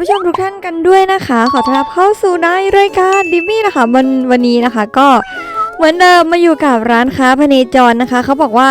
ผู้ชมทุกท่านกันด้วยนะคะ ขอต้อนรับเข้าสู่ในรายการดิมี่นะคะวันวันนี้นะคะก็เหมือนเดิมมาอยู่กับร้านค้าพเนจรนะคะ เขาบอกว่า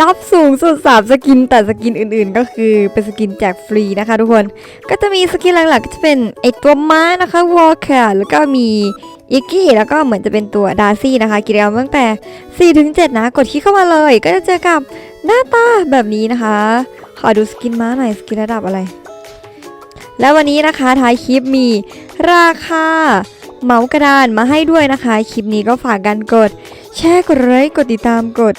รับสูงสุด 3 สกิน แต่สกินอื่นๆ ก็คือเป็นสกินแจกฟรีนะคะทุกคน ก็จะมีสกินหลักๆ ก็จะเป็นไอตัวม้านะคะวอลแคร์แล้วก็มีอิกกี้แล้วก็เหมือนจะเป็นตัวดาร์ซี่นะคะ กิจกรรมตั้งแต่ 4-7 นะ กดคลิกเข้ามาเลย ก็จะเจอกับ หน้าตาแบบนี้นะคะ ขอดูสกินม้าหน่อยสกินระดับอะไร แล้ววันนี้นะคะท้ายคลิปมีราคาเมากระดานมาให้ด้วยนะคะ คลิปนี้ก็ฝากกันกด แชร์กดไลค์กดติดตามกด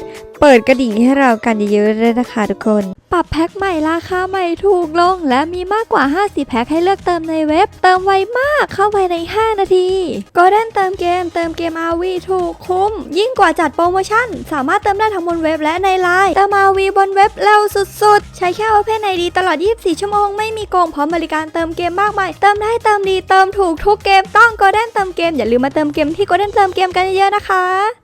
เปิดกระดิ่งให้เรากันเยอะๆเลยนะคะทุกคน ปรับแพ็คใหม่ราคาใหม่ถูกลง และมีมากกว่า 50 แพ็คให้เลือกเติมในเว็บ เติมไวมากเข้าไปใน 5 นาทีก็เด้นเติมเกม เติมเกม RV ถูกคุ้ม ยิ่งกว่าจัดโปรโมชั่น สามารถเติมได้ทั้งบนเว็บและในไลน์เติม RV บนเว็บเร็วสุดๆ ใช้แค่ Open ID ตลอด 24 ชั่วโมงไม่มีโกงพร้อมบริการเติมเกมมากมายเติมได้เติมดีเติมถูกทุกเกมต้องก็เด้นเติมเกมอย่าลืมมาเติมเกมที่ก็เด้นเติมเกมกันเยอะๆนะคะ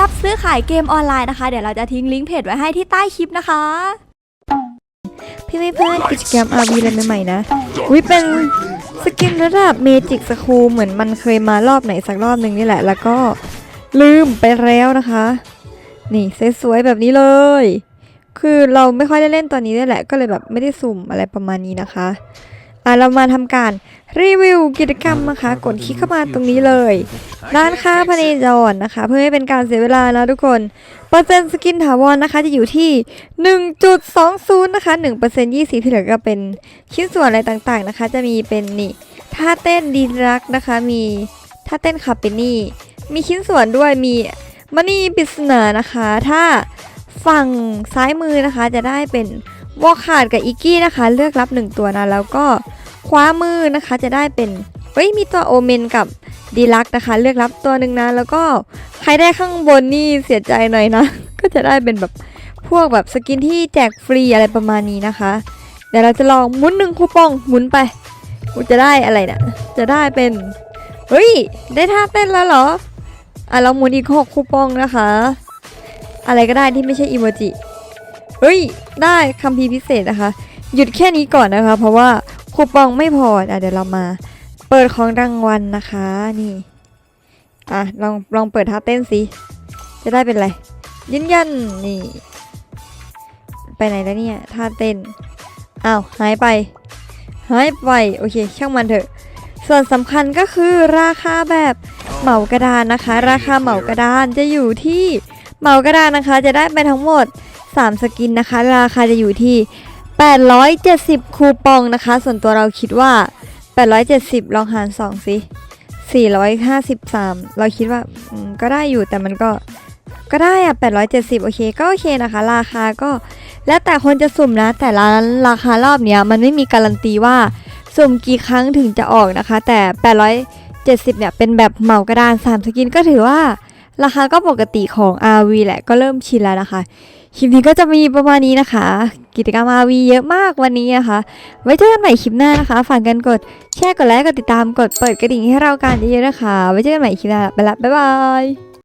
รับซื้อขายเกมออนไลน์นะคะ เดี๋ยวเราจะทิ้งลิงก์เพจไว้ให้ที่ใต้คลิปนะคะ พี่ไม่เพื่อนกิจกรรม RV อะไรใหม่ๆนะวิเป็นสกินระดับเมจิกสคูเหมือนมันเคยมารอบไหนสักรอบหนึ่งนี่แหละ แล้วก็ลืมไปแล้วนะคะ นี่สวยๆแบบนี้เลย คือเราไม่ค่อยได้เล่นตัวนี้ด้วยแหละ ก็เลยแบบไม่ได้สุ่มอะไรประมาณนี้นะคะ อะเรามาทำการรีวิวกิจกรรมนะคะ กดคลิกเข้ามาตรงนี้เลยร้านค้าพเนจรนะคะ เพื่อไม่เป็นการเสียเวลานะทุกคน เปอร์เซ็นต์สกินถาวรนะคะ จะอยู่ที่ 1.20 นะคะ1% 20ที่เหลือก็เป็นชิ้นส่วนอะไรต่างๆนะคะ จะมีเป็นนี่ท่าเต้นดีรักนะคะ มีท่าเต้นคาเปนี่ มีชิ้นส่วนด้วยมีมันี่ปริศนานะคะ ถ้าฝั่งซ้ายมือนะคะจะได้เป็น วอลขาดกับอิกกี้นะคะ เลือกรับ 1 ตัวนะ แล้วก็ขวามือนะคะจะได้เป็นเอ้ยมีตัวโอเมนกับดีลักนะคะ เลือกรับตัวหนึ่งนะ แล้วก็ใครได้ข้างบนนี่เสียใจหน่อยนะ ก็จะได้เป็นแบบพวกแบบสกินที่แจกฟรีอะไรประมาณนี้นะคะ เดี๋ยวเราจะลองหมุนหนึ่งคูปองหมุนไปกูจะได้อะไรเนะี่ยจะได้เป็นเฮ้ยได้ท่าเต้นแล้วเหรออะเราหมุนอีกหกคูปองนะคะ อะไรก็ได้ที่ไม่ใช่อีโมจิ เฮ้ย ได้คัมภีพิเศษนะคะ หยุดแค่นี้ก่อนนะคะ เพราะว่าคูปองไม่พออะเดี๋ยวเรามา เปิดของรางวัลนะคะนี่อะลองลองเปิดท่าเต้นสิจะได้เป็นไรยืนยันนี่ ไปไหนแล้วเนี่ยท่าเต้นอ้าวหายไปหายไปโอเค ช่างมันเถอะ ส่วนสำคัญก็คือราคาแบบเหมากระดานนะคะ ราคาเหมากระดานจะอยู่ที่เหมากระดานนะคะ จะได้ไปทั้งหมด 3 สกินนะคะ ราคาจะอยู่ที่ 870 คูปองนะคะ ส่วนตัวเราคิดว่า 870 ลองหาร 2 สิ 453 เราคิดว่าก็ได้อยู่แต่มันก็ก็ได้อะ870 โอเค ก็โอเคนะคะ ราคาก็ แล้วแต่คนจะสุ่มนะ แต่ละราคารอบเนี้ยมันไม่มีการันตีว่าสุ่มกี่ครั้งถึงจะออกนะคะ แต่ 870 เนี่ย เป็นแบบเหมากระดาน 3 สกินก็ถือว่า ราคาก็ปกติของ RV แหละ ก็เริ่มชินแล้วนะคะ คลิปนี้ก็จะมีประมาณนี้นะคะ กิจกรรมอาวีเยอะมากวันนี้นะคะ ไว้เจอกันใหม่คลิปหน้านะคะ ฝากกันกดแชร์กดไลค์กดติดตามกดเปิดกระดิ่งให้เรากันเยอะๆนะคะ ไว้เจอกันใหม่คลิปหน้าไปละบ๊ายบาย